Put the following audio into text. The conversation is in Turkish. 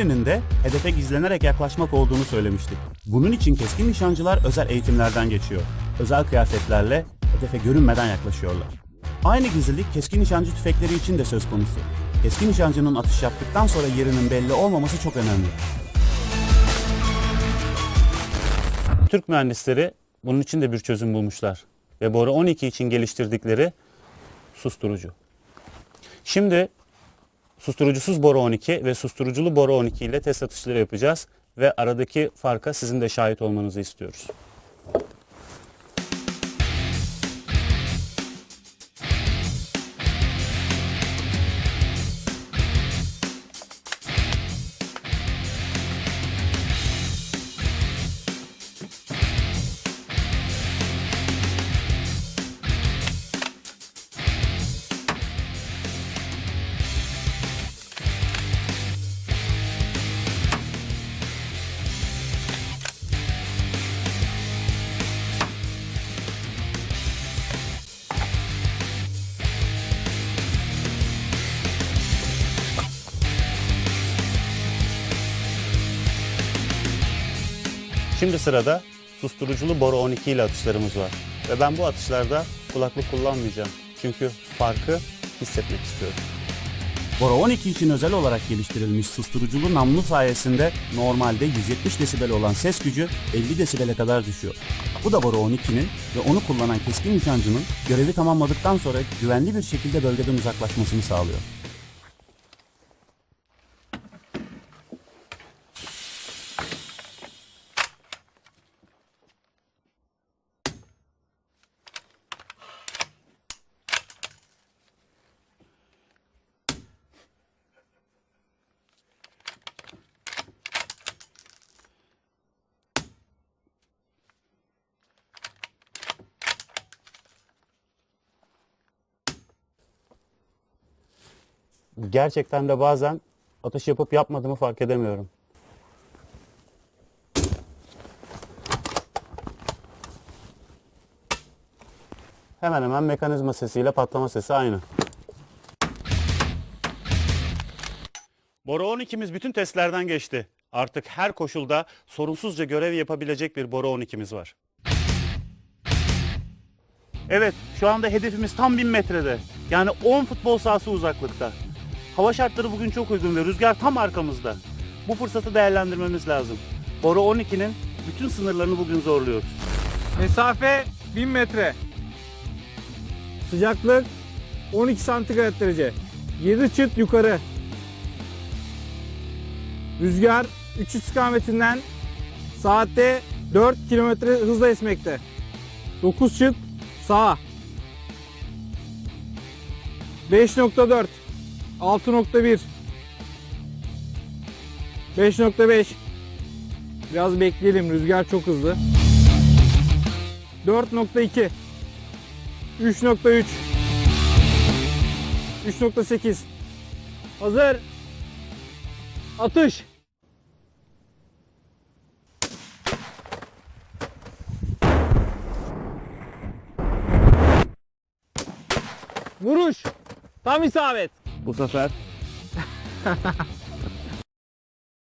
birinin de hedefe gizlenerek yaklaşmak olduğunu söylemiştik. Bunun için keskin nişancılar özel eğitimlerden geçiyor. Özel kıyafetlerle hedefe görünmeden yaklaşıyorlar. Aynı gizlilik keskin nişancı tüfekleri için de söz konusu. Keskin nişancının atış yaptıktan sonra yerinin belli olmaması çok önemli. Türk mühendisleri bunun için de bir çözüm bulmuşlar. Ve Bora 12 için geliştirdikleri susturucu. Şimdi susturucusuz Bora 12 ve susturuculu Bora 12 ile test atışları yapacağız. Ve aradaki farka sizin de şahit olmanızı istiyoruz. Şimdi sırada susturuculu Bora 12 ile atışlarımız var. Ve ben bu atışlarda kulaklık kullanmayacağım. Çünkü farkı hissetmek istiyorum. Bora 12 için özel olarak geliştirilmiş susturuculu namlu sayesinde normalde 170 desibel olan ses gücü 50 desibele kadar düşüyor. Bu da Bora 12'nin ve onu kullanan keskin nişancının görevi tamamladıktan sonra güvenli bir şekilde bölgeden uzaklaşmasını sağlıyor. Gerçekten de bazen atış yapıp yapmadığımı fark edemiyorum. Hemen hemen mekanizma sesiyle patlama sesi aynı. Bora 12'miz bütün testlerden geçti. Artık her koşulda sorunsuzca görev yapabilecek bir Bora 12'miz var. Evet, şu anda hedefimiz tam 1000 metrede. Yani 10 futbol sahası uzaklıkta. Hava şartları bugün çok uygun ve rüzgar tam arkamızda. Bu fırsatı değerlendirmemiz lazım. Bora 12'nin bütün sınırlarını bugün zorluyoruz. Mesafe 1000 metre. Sıcaklık 12 santigrat derece. 7 çıt yukarı. Rüzgar 3 istikametinden saatte 4 kilometre hızla esmekte. 9 çıt sağa. 5.4 6.1 5.5 Biraz bekleyelim rüzgar çok hızlı. 4.2 3.3 3.8 Hazır. Atış. Vuruş. Tam isabet Bu sefer